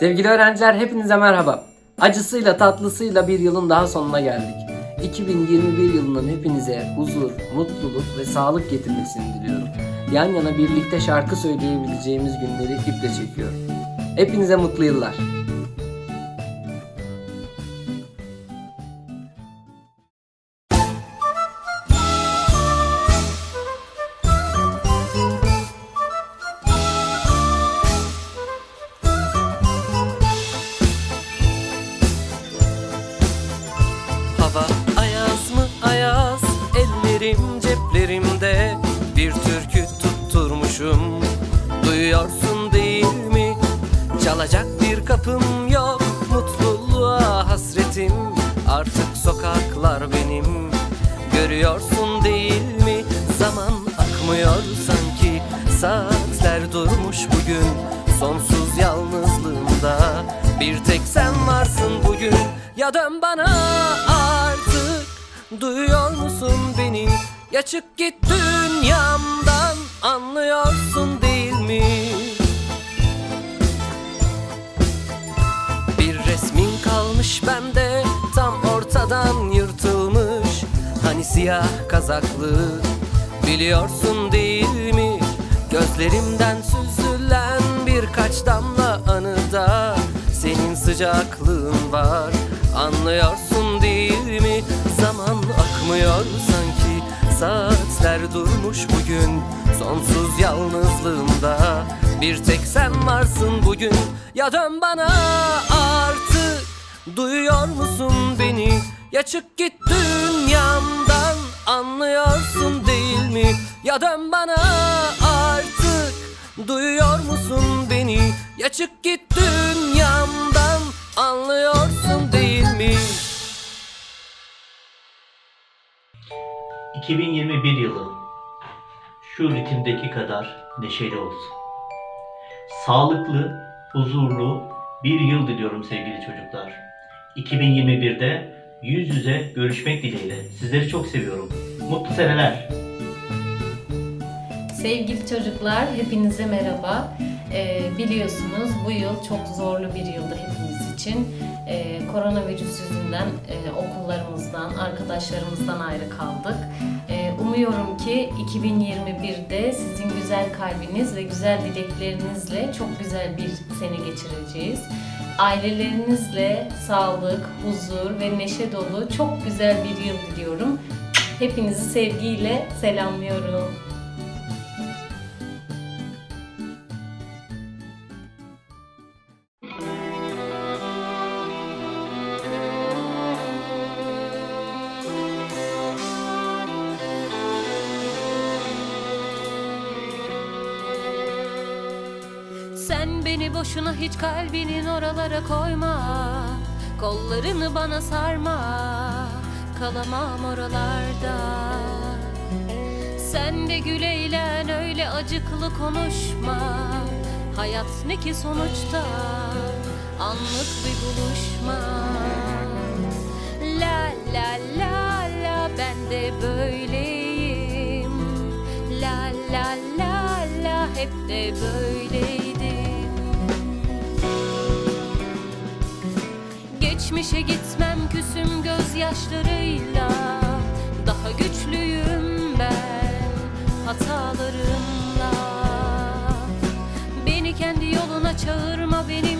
Sevgili öğrenciler hepinize merhaba. Acısıyla tatlısıyla bir yılın daha sonuna geldik. 2021 yılının hepinize huzur, mutluluk ve sağlık getirmesini diliyorum. Yan yana birlikte şarkı söyleyebileceğimiz günleri iple çekiyorum. Hepinize mutlu yıllar. Tutturmuşum Duyuyorsun değil mi? Çalacak bir kapım yok. Mutluluğa hasretim. Artık sokaklar benim. Görüyorsun değil mi? Zaman akmıyor sanki. Saatler durmuş bugün. Sonsuz yalnızlığımda Bir tek sen varsın bugün. Ya dön bana artık. Duyuyor musun beni? Ya çık git dünyamdan Anlıyorsun değil mi? Bir resmin kalmış bende Tam ortadan yırtılmış. Hani siyah kazaklı Biliyorsun değil mi? Gözlerimden süzülen birkaç damla anıda Senin sıcaklığın var. Anlıyorsun değil mi? Zaman akmıyor sanki Saatler durmuş bugün Sonsuz yalnızlığımda Bir tek sen varsın bugün. Ya dön bana artık. Duyuyor musun beni? Ya çık git dünyamdan. Anlıyorsun değil mi? Ya dön bana artık. Duyuyor musun beni? Ya çık git dünyamdan. Anlıyorsun 2021 yılı şu ritimdeki kadar neşeli olsun. Sağlıklı, huzurlu bir yıl diliyorum sevgili çocuklar. 2021'de yüz yüze görüşmek dileğiyle. Sizleri çok seviyorum. Mutlu seneler. Sevgili çocuklar, hepinize merhaba. Ee, biliyorsunuz bu yıl çok zorlu bir yıldı hepimiz için. Ee, koronavirüs yüzünden e, okullarımızdan, arkadaşlarımızdan ayrı kaldık. Ee, umuyorum ki 2021'de sizin güzel kalbiniz ve güzel dileklerinizle çok güzel bir sene geçireceğiz. Ailelerinizle sağlık, huzur ve neşe dolu çok güzel bir yıl diliyorum. Hepinizi sevgiyle selamlıyorum. Sen beni boşuna hiç kalbinin oralara koyma. Kollarını bana sarma. Kalamam oralarda. Sen de gül eğlen öyle acıklı konuşma. Hayat ne ki sonuçta? Anlık bir buluşma. La la la la ben de böyleyim. La la la la hep de böyleydim Geçmişe gitmem küsüm gözyaşlarıyla. Daha güçlüyüm ben hatalarımla. Beni kendi yoluna çağırma benim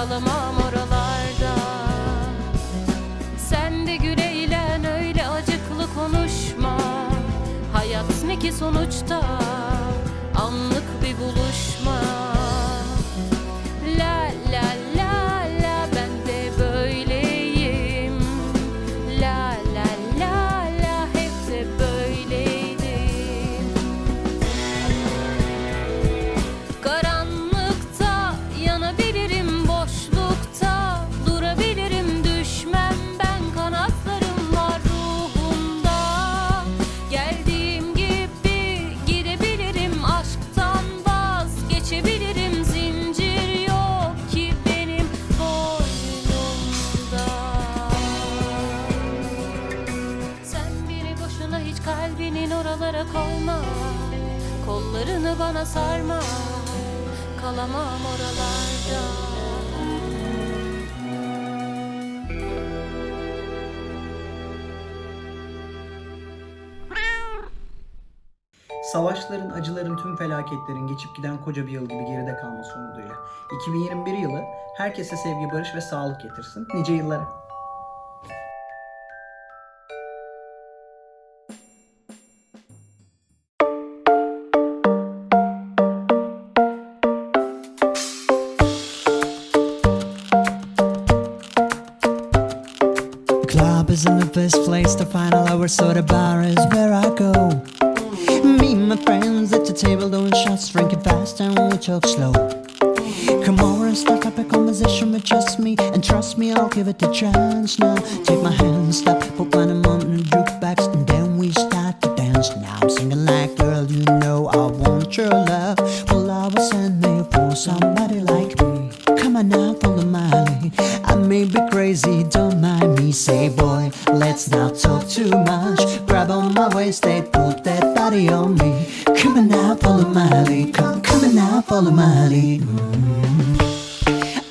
kalamam oralarda. Sen de gül eğlen öyle acıklı konuşma. Hayat ne ki sonuçta? Anlık bir buluşma. Oralara koyma Kollarını bana sarma Kalamam oralarda Savaşların, acıların, tüm felaketlerin geçip giden koca bir yıl gibi geride kalması umuduyla. 2021 yılı herkese sevgi, barış ve sağlık getirsin. Nice yıllara. So the bar is where I go. Me and my friends at the table doing shots, drinking fast, and we talk slow. Come over and start up a conversation with just me, and trust me, I'll give it a chance now. Take my hand, stop, put one on the jukebox, and then we start to dance. Now I'm singing like, let's not talk too much. Grab on my waist, they put that body on me. Come on now, follow my lead. Come, come on now, follow my lead.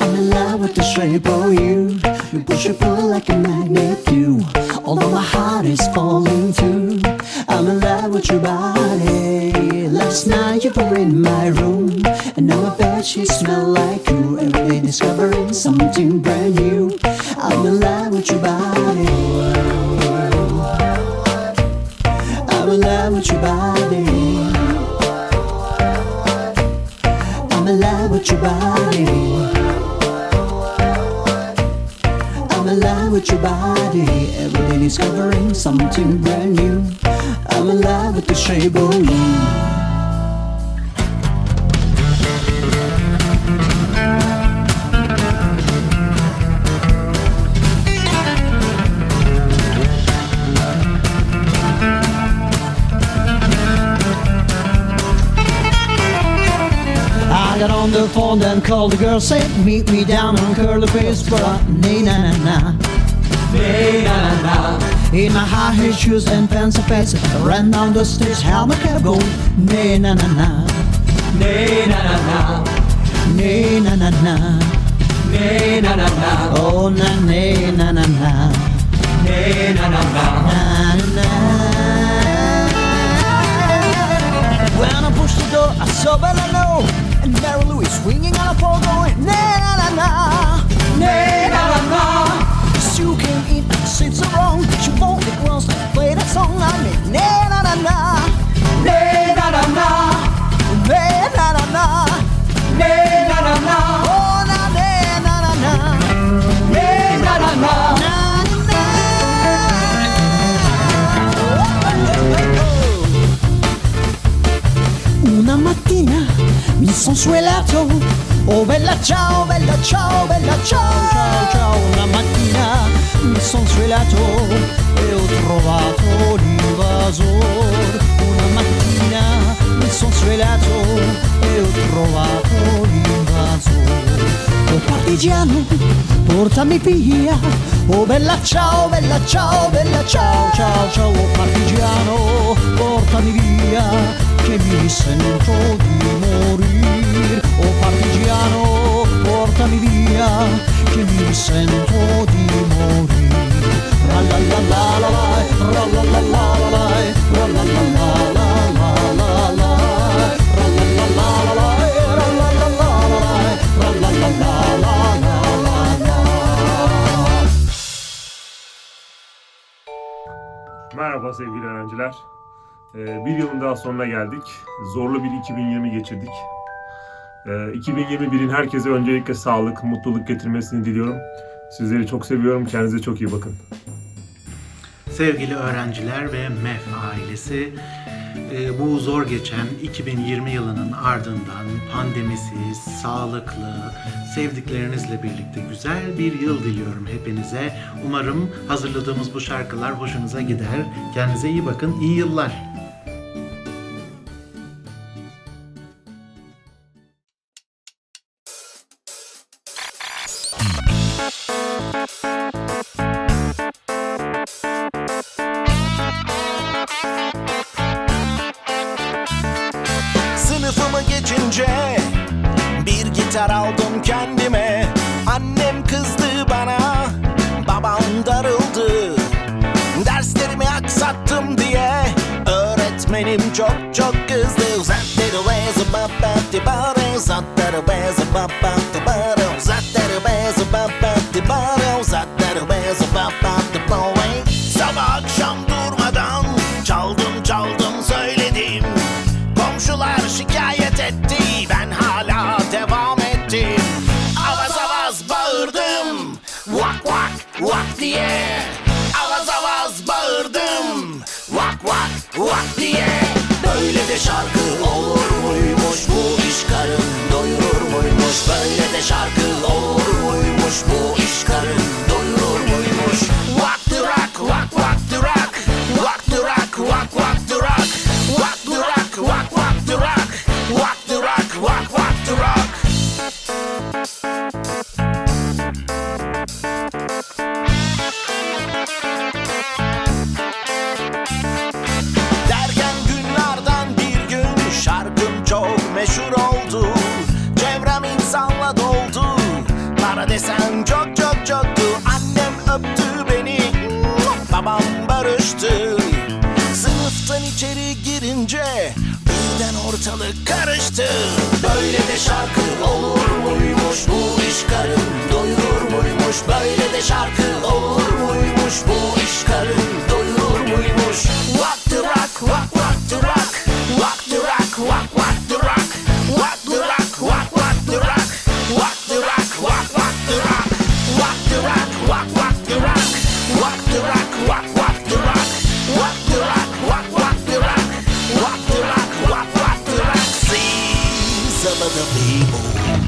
I'm in love with the shape of you. You push and pull like a magnet do. Although my heart is falling too. I'm in love with your body. Last night you were in my room. And now I bet she smell like you. Every day discovering something brand new. I'm in love with your body. Body. Every day discovering something brand new. I'm in love with the shape of you. I got on the phone and called the girl, said meet me down on Curly Face, but uh, I, nay na na Nay na na na. In my high heel shoes and pants, I ran down the stairs, how my cab go? Nay na na na. Nay na na na. Nay na na na. Nay na na na. Oh na nay na na na. Nay na na na. Na na. When I pushed the door, I saw Bella No and Mary Louise swinging on a pole going na na na na, na Una mattina mi son suelato Oh bella ciao, bella ciao, bella ciao, ciao, ciao Una mattina mi son suelato e ho trovato l'invasor Una mattina mi son suelato e ho trovato l'invasor Oh partigiano, portami via. Oh bella ciao, bella ciao, bella ciao, ciao, ciao Oh partigiano, portami via che mi sento di morire Oh partigiano, portami via che mi sento di morire la la la la la, la la la la la la la la la Merhaba sevgili öğrenciler. Ee, bir yılın daha sonuna geldik. Zorlu bir 2020 geçirdik. Ee, 2021'in herkese öncelikle sağlık, mutluluk getirmesini diliyorum. Sizleri çok seviyorum. Kendinize çok iyi bakın. Sevgili öğrenciler ve MEF ailesi, e, bu zor geçen 2020 yılının ardından pandemisiz, sağlıklı, sevdiklerinizle birlikte güzel bir yıl diliyorum hepinize. Umarım hazırladığımız bu şarkılar hoşunuza gider. Kendinize iyi bakın, iyi yıllar. Gitar aldım kendime. Annem kızdı bana, babam darıldı. Derslerimi aksattım diye. Öğretmenim çok çok kızdı. Uzatları bezi babati bari Uzatları bezi babati 大哥 içeri girince Birden ortalık karıştı. Böyle de şarkı olur muymuş Bu iş karın? Doyurur muymuş? Böyle de şarkı olur muymuş Bu iş karın? Doyurur muymuş? Vak some of the people